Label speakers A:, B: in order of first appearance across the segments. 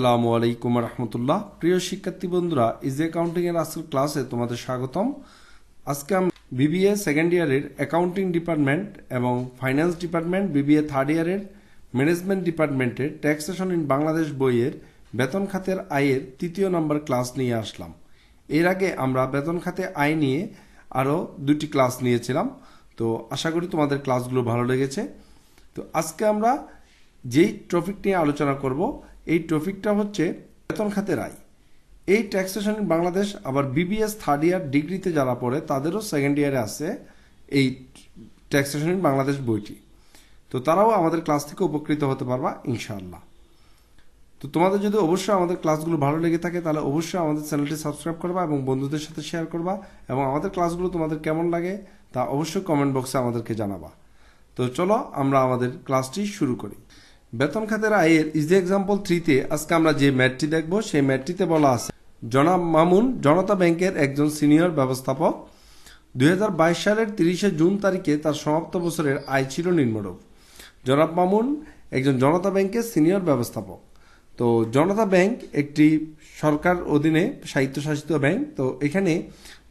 A: আসসালামু আলাইকুম রহমতুল্লাহ। প্রিয় শিক্ষার্থী বন্ধুরা ইজি অ্যাকাউন্টিং এর আজকের ক্লাসে তোমাদের স্বাগতম। আজকে আমরা বিবিএ সেকেন্ড ইয়ারের অ্যাকাউন্টিং ডিপার্টমেন্ট এবং ফাইন্যান্স ডিপার্টমেন্ট বিবিএ থার্ড ইয়ারের ম্যানেজমেন্ট ডিপার্টমেন্টের ট্যাক্সেশন ইন বাংলাদেশ বইয়ের বেতন খাতের আয়ের তৃতীয় নম্বর ক্লাস নিয়ে আসলাম। এর আগে আমরা বেতন খাতে আয় নিয়ে আরও দুটি ক্লাস নিয়েছিলাম। তো আশা করি তোমাদের ক্লাসগুলো ভালো লেগেছে। তো আজকে আমরা যেই টপিক নিয়ে আলোচনা করব এই টপিকটা হচ্ছে বেতন খাতের আয় এই ট্যাক্সেশন বাংলাদেশ আবার বিবিএস থার্ড ইয়ার ডিগ্রিতে যারা পড়ে, তাদেরও সেকেন্ড ইয়ারে আছে এই ট্যাক্সেশন বাংলাদেশ বইটি। তো তারাও আমাদের ক্লাস থেকে উপকৃত হতে পারবা, ইনশাআল্লাহ। তো তোমাদের যদি অবশ্যই আমাদের ক্লাসগুলো ভালো লেগে থাকে, তাহলে অবশ্যই আমাদের চ্যানেলটি সাবস্ক্রাইব করবা এবং বন্ধুদের সাথে শেয়ার করবা এবং আমাদের ক্লাসগুলো তোমাদের কেমন লাগে তা অবশ্যই কমেন্ট বক্সে আমাদেরকে জানাবা। তো চলো আমরা আমাদের ক্লাসটি শুরু করি। বেতন খাতের আয়ের ইজ ইজি এক্সাম্পল থ্রিতে আজকে আমরা যে ম্যাটটি দেখব, সেই ম্যাটটিতে বলা আছে, জনাব মামুন, জনতা ব্যাংকের একজন সিনিয়র ব্যবস্থাপক দু হাজার বাইশ সালের তিরিশে জুন তারিখে তার সমাপ্ত বছরের আয় ছিল নিম্নরূপ। জনাব মামুন একজন জনতা ব্যাংকের সিনিয়র ব্যবস্থাপক। তো জনতা ব্যাংক একটি সরকার অধীনে স্বায়ত্তশাসিত ব্যাংক, তো এখানে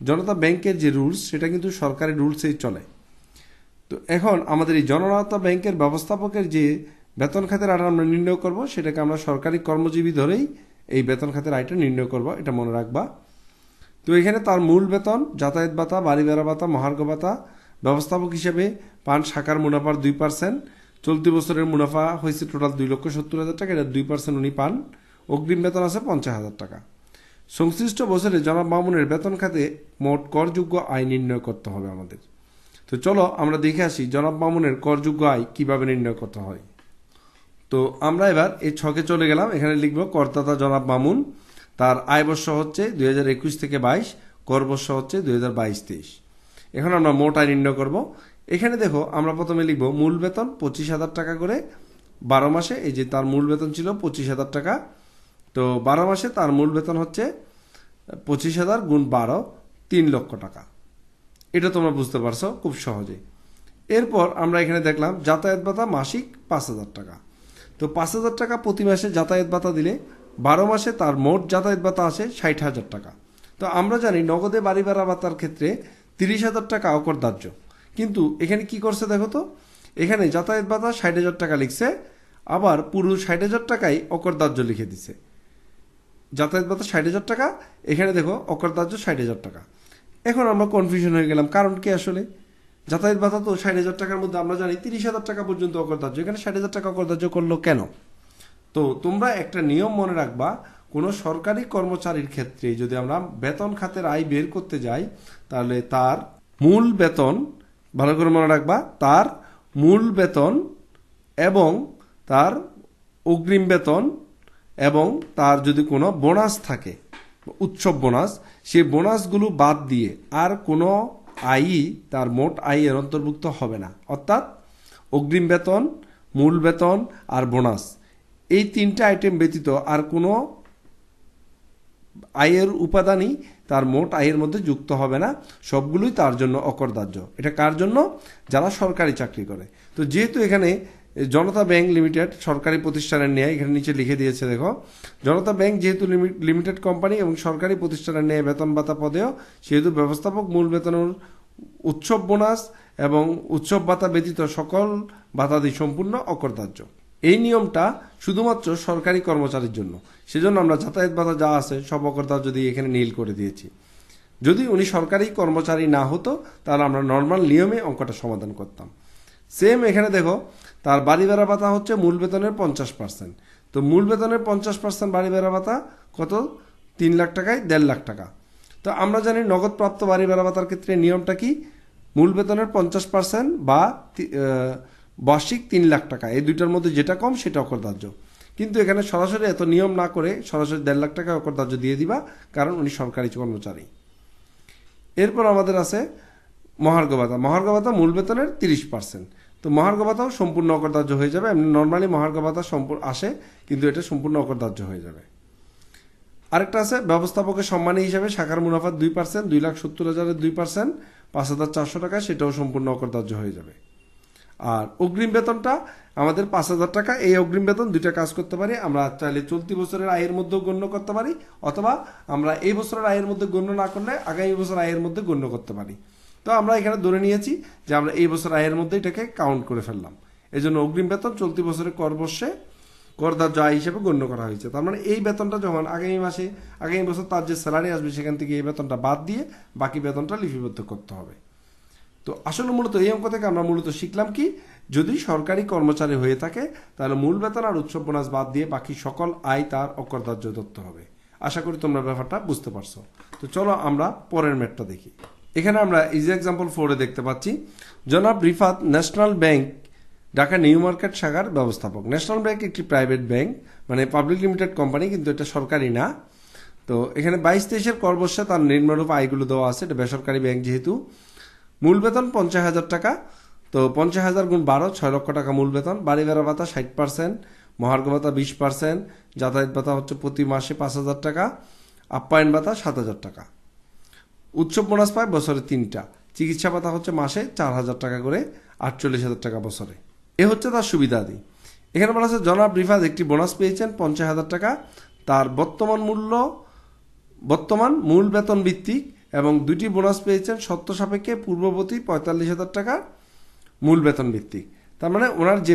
A: জনতা ব্যাংকের যে রুলস, সেটা কিন্তু সরকারি রুলসেই চলে। তো এখন আমাদের এই জনতা ব্যাংকের ব্যবস্থাপকের যে বেতন খাতের আয় আমরা নির্ণয় করব, সেটাকে আমরা সরকারি কর্মজীবী ধরেই এই বেতন খাতের আয়টা নির্ণয় করব, এটা মনে রাখবা। তো এখানে তার মূল বেতন, যাতায়াত ভাতা, বাড়ি বেড়া ভাতা, মহার্ঘ ভাতা, ব্যবস্থাপক হিসেবে পান শাখার মুনাফার দুই পার্সেন্ট চলতি বছরের মুনাফা হয়েছে টোটাল দুই লক্ষ সত্তর হাজার টাকা, এটা দুই পার্সেন্ট উনি পান। অগ্রিম বেতন আছে পঞ্চাশ হাজার টাকা। সংশ্লিষ্ট বছরে জনাব মামুনের বেতন খাতে মোট করযোগ্য আয় নির্ণয় করতে হবে আমাদের। তো চলো আমরা দেখে আসি জনাব মামুনের করযোগ্য আয় কীভাবে নির্ণয় করতে হয়। তো আমরা এবার এই ছকে চলে গেলাম। এখানে লিখব করদাতা জনাব মামুন। তার আয় বর্ষ হচ্ছে দুই হাজার একুশ থেকে বাইশ, কর বর্ষ হচ্ছে দুই হাজার বাইশ, তেইশ। এখন আমরা মোট আয় নির্ণয় করব। এখানে দেখো, আমরা প্রথমে লিখব মূল বেতন পঁচিশ হাজার টাকা করে। বারো মাসে, এই যে তার মূল বেতন ছিল পঁচিশ হাজার টাকা। তো বারো মাসে তার মূল বেতন হচ্ছে পঁচিশ হাজার গুণ বারো, তিন লক্ষ টাকা। এটা তোমরা বুঝতে পারছ খুব সহজে। এরপর আমরা এখানে দেখলাম যাতায়াত ভাতা মাসিক পাঁচ হাজার টাকা। তো পাঁচ হাজার টাকা প্রতি মাসে যাতায়াত ভাতা দিলে বারো মাসে তার মোট যাতায়াত ভাতা আসে ষাট হাজার টাকা। তো আমরা জানি নগদে বাড়ি ভাড়া ভাতার ক্ষেত্রে তিরিশ হাজার টাকা অকরদার্য কিন্তু এখানে কি করছে দেখো তো? এখানে যাতায়াত ভাতা ষাট হাজার টাকা লিখছে, আবার পুরো ষাট হাজার টাকাই অকরদার্য লিখে দিছে। যাতায়াত ভাতা ষাট হাজার টাকা, এখানে দেখো অকরদার্য ষাট হাজার টাকা। এখন আমরা কনফিউশন হয়ে গেলাম, কারণ কি আসলে? যাতায়াত ভাতা তো ষাট হাজার টাকার মধ্যে, আমরা জানি তিরিশ হাজার টাকা পর্যন্ত অকরদার্য এখানে ষাট হাজার টাকা অকরদার্য করল কেন? তো তোমরা একটা নিয়ম মনে রাখবা, কোনো সরকারি কর্মচারীর ক্ষেত্রে যদি আমরা বেতন খাতের আয় বের করতে যাই, তাহলে তার মূল বেতন, ভালো করে মনে রাখবা, তার মূল বেতন এবং তার অগ্রিম বেতন এবং তার যদি কোনো বোনাস থাকে, উৎসব বোনাস সেই বোনাসগুলো বাদ দিয়ে আর কোনো আয়ই তার মোট আয়ের অন্তর্ভুক্ত হবে না। অর্থাৎ অগ্রিম বেতন, মূল বেতন আর বোনাস। এই তিনটা আইটেম ব্যতীত আর কোনো আয়ের উপাদানই তার মোট আয়ের মধ্যে যুক্ত হবে না। সবগুলোই তার জন্য অকরদার্য। এটা কার জন্য? যারা সরকারি চাকরি করে। তো যেহেতু এখানে জনতা ব্যাংক লিমিটেড সরকারি প্রতিষ্ঠানের ন্যায়, এখানে নিচে লিখে দিয়েছে, দেখো, জনতা ব্যাংক যেহেতু লিমিটেড কোম্পানি এবং সরকারি প্রতিষ্ঠানের ন্যায় বেতন ভাতা পদেও, সেহেতু ব্যবস্থাপক মূল বেতনের উৎসব বোনাস এবং উৎসব ভাতা ব্যতীত সকল ভাতাদি সম্পূর্ণ অকর্তার্য এই নিয়মটা শুধুমাত্র সরকারি কর্মচারীর জন্য। সেজন্য আমরা যাতায়াত ভাতা যা আছে, সব অকরদার্য দিয়ে এখানে নীল করে দিয়েছি। যদি উনি সরকারি কর্মচারী না হতো, তাহলে আমরা নর্মাল নিয়মে অঙ্কটা সমাধান করতাম। সেম এখানে দেখো তার বাড়ি বেড়া ভাতা হচ্ছে মূল বেতনের পঞ্চাশ পার্সেন্ট তো মূল বেতনের পঞ্চাশ পার্সেন্ট বাড়ি বেড়া ভাতা কত? তিন লাখ টাকায় দেড় লাখ টাকা। তো আমরা জানি নগদ প্রাপ্ত বাড়ি বেড়া ভাতার ক্ষেত্রে নিয়মটা কি? মূল বেতনের পঞ্চাশ পার্সেন্ট বা বার্ষিক তিন লাখ টাকা। এই দুইটার মধ্যে যেটা কম সেটা অকরদার্য। কিন্তু এখানে সরাসরি এত নিয়ম না করে সরাসরি দেড় লাখ টাকা অকরদার্য দিয়ে দিবা, কারণ উনি সরকারি কর্মচারী। এরপর আমাদের আছে মহার্ঘ ভাতা। মহার্ঘ ভাতা মূল বেতনের তিরিশ পার্সেন্ট তো মহার্ঘ ভাতাও সম্পূর্ণ অকরদার্য হয়ে যাবে। এমনি নর্মালি মহার্ঘ ভাতা সম্পূর্ণ আসে, কিন্তু এটা সম্পূর্ণ অকরদার্য হয়ে যাবে। আরেকটা আছে, ব্যবস্থাপকের সম্মানী হিসাবে শাখার মুনাফার দুই পার্সেন্ট দুই লাখ সত্তর হাজারের দুই পার্সেন্ট পাঁচ হাজার চারশো টাকা সেটাও সম্পূর্ণ অকরদার্য হয়ে যাবে। আর অগ্রিম বেতনটা, আমাদের পাঁচ হাজার টাকা, এই অগ্রিম বেতন দুইটা কাজ করতে পারি। আমরা চাইলে চলতি বছরের আয়ের মধ্যেও গণ্য করতে পারি, অথবা আমরা এই বছরের আয়ের মধ্যে গণ্য না করলে আগামী বছর আয়ের মধ্যে গণ্য করতে পারি। তো আমরা এখানে ধরে নিয়েছি যে আমরা এই বছর আয়ের মধ্যে এটাকে কাউন্ট করে ফেললাম। এই জন্য অগ্রিম বেতন চলতি বছরের কর বর্ষে করদার্য আয় হিসেবে গণ্য করা হয়েছে। তার মানে এই বেতনটা যখন আগামী মাসে, আগামী বছর তার যে স্যালারি আসবে সেখান থেকে এই বেতনটা বাদ দিয়ে বাকি বেতনটা লিপিবদ্ধ করতে হবে। তো আসলে মূলত এই অঙ্ক থেকে আমরা মূলত শিখলাম কি, যদি সরকারি কর্মচারী হয়ে থাকে, তাহলে মূল বেতন আর উৎসব বোনাস বাদ দিয়ে বাকি সকল আয় তার অকরদার্য ধরতে হবে। আশা করি তোমরা ব্যাপারটা বুঝতে পারছ। তো চলো আমরা পরের ম্যাটটা দেখি। এখানে আমরা ইজি এক্সাম্পল ফোরে দেখতে পাচ্ছি। জনাব Rifat national bank, Dhaka new market শাখার ব্যবস্থাপক। ন্যাশনাল ব্যাংক একটি প্রাইভেট ব্যাংক মানে পাবলিক লিমিটেড কোম্পানি, কিন্তু এটা সরকারি না। তো এখানে বাইশ তেইশের কর বর্ষে তার নিম্নরূপ আয়গুলো দেওয়া আছে, এটা বেসরকারি ব্যাংক যেহেতু। মূল বেতন পঞ্চাশ হাজার টাকা, তো পঞ্চাশ হাজার গুণ বারো, ছয় লক্ষ টাকা মূল বেতন। বাড়ি বেড়া ভাতা ষাট পার্সেন্ট, মহার্ঘ ভাতা বিশ পার্সেন্ট, যাতায়াত ভাতা হচ্ছে প্রতি মাসে পাঁচ হাজার টাকা, আপ্যায়ন ভাতা সাত হাজার টাকা। উৎসব বোনাস পায় বছরে তিনটা। চিকিৎসা ভাতা হচ্ছে মাসে চার হাজার টাকা করে, আটচল্লিশ হাজার টাকা বছরে। এ হচ্ছে তার সুবিধাদি। এখানে বলা আছে জনাব রিফাত একটি বোনাস পেয়েছেন পঞ্চাশ হাজার টাকা। তার বর্তমান মূল্য, বর্তমান মূল বেতন ভিত্তিক এবং দুটি বোনাস পেয়েছেন সত্য সাপেক্ষে পূর্ববর্তী পঁয়তাল্লিশ হাজার টাকা মূল বেতন ভিত্তিক। তার মানে ওনার যে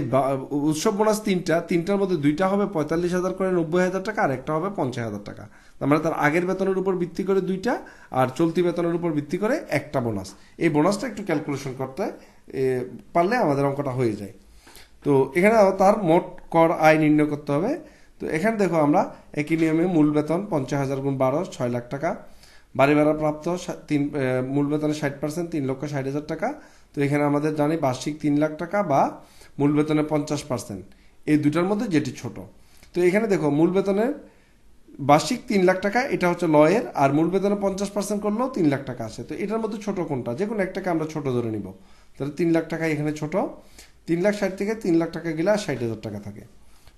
A: উৎসব বোনাস তিনটা, তিনটার মধ্যে দুইটা হবে পঁয়তাল্লিশ হাজার করে নব্বই হাজার টাকা, আর একটা হবে পঞ্চাশ হাজার টাকা। তার মানে তার আগের বেতনের উপর ভিত্তি করে দুইটা, আর চলতি বেতনের উপর ভিত্তি করে একটা বোনাস। এই বোনাসটা একটু ক্যালকুলেশন করতে পারলে আমাদের অঙ্কটা হয়ে যায়। তো এখানে তার মোট কর আয় নির্ণয় করতে হবে। তো এখানে দেখো আমরা একই নিয়মে মূল বেতন পঞ্চাশ হাজার গুণ বারো, ছয় লাখ টাকা। বাড়ি ভাড়া প্রাপ্ত তিন মূল বেতনের ষাট পার্সেন্ট তিন লক্ষ ষাট হাজার টাকা। তো এখানে আমাদের জানি বার্ষিক তিন লাখ টাকা বা মূল বেতনের পঞ্চাশ পার্সেন্ট। এই দুটার মধ্যে যেটি ছোট। তো এখানে দেখো, মূল বেতনের বার্ষিক তিন লাখ টাকা, এটা হচ্ছে লয়ের, আর মূল বেতনে পঞ্চাশ পার্সেন্ট করলেও তিন লাখ টাকা আসে তো এটার মধ্যে ছোট কোনটা? যে কোনো একটাকে আমরা ছোট ধরে নিব। তাহলে তিন লাখ টাকা এখানে ছোট। তিন লাখ ষাট থেকে তিন লাখ টাকা গেলে আর ষাট হাজার টাকা থাকে।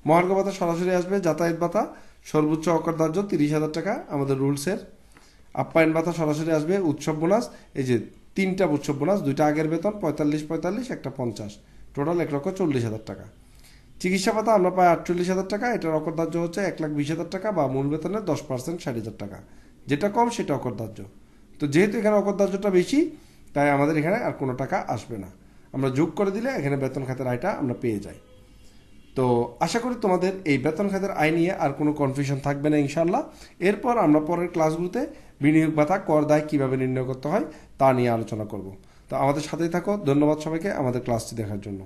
A: মহার্ঘ ভাতা সরাসরি আসবে, যাতায়াত ভাতা, সর্বোচ্চ অকরদার্য তিরিশ হাজার টাকা আমাদের রুলসের। আপ্যায়ন ভাতা সরাসরি আসবে, উৎসব বোনাস, এই যে তিনটা উৎসব বোনাস, দুইটা আগের বেতন, পঁয়তাল্লিশ পঁয়তাল্লিশ, একটা পঞ্চাশ। টোটাল এক লক্ষ চল্লিশ হাজার টাকা। চিকিৎসা ভাতা আমরা পাই আটচল্লিশ হাজার টাকা এটার অকরদার্য হচ্ছে এক লাখ বিশ হাজার টাকা বা মূল বেতনের দশ পার্সেন্ট ষাট হাজার টাকা। যেটা কম সেটা অকরদার্য তো যেহেতু এখানে অকরদার্যটা বেশি, তাই আমাদের এখানে আর কোনো টাকা আসবে না। আমরা যোগ করে দিলে এখানে বেতন খাতের আয়টা আমরা পেয়ে যাই। তো আশা করি তোমাদের এই বেতন খাতের আয় নিয়ে আর কোনো কনফিউশন থাকবে না ইনশাল্লাহ এরপর আমরা পরের ক্লাসগুলোতে বিনিয়োগ ভাতা, কর দায় কীভাবে নির্ণয় করতে হয় তা নিয়ে আলোচনা করব। তো আমাদের সাথেই থাকো। ধন্যবাদ সবাইকে আমাদের ক্লাসটি দেখার জন্য।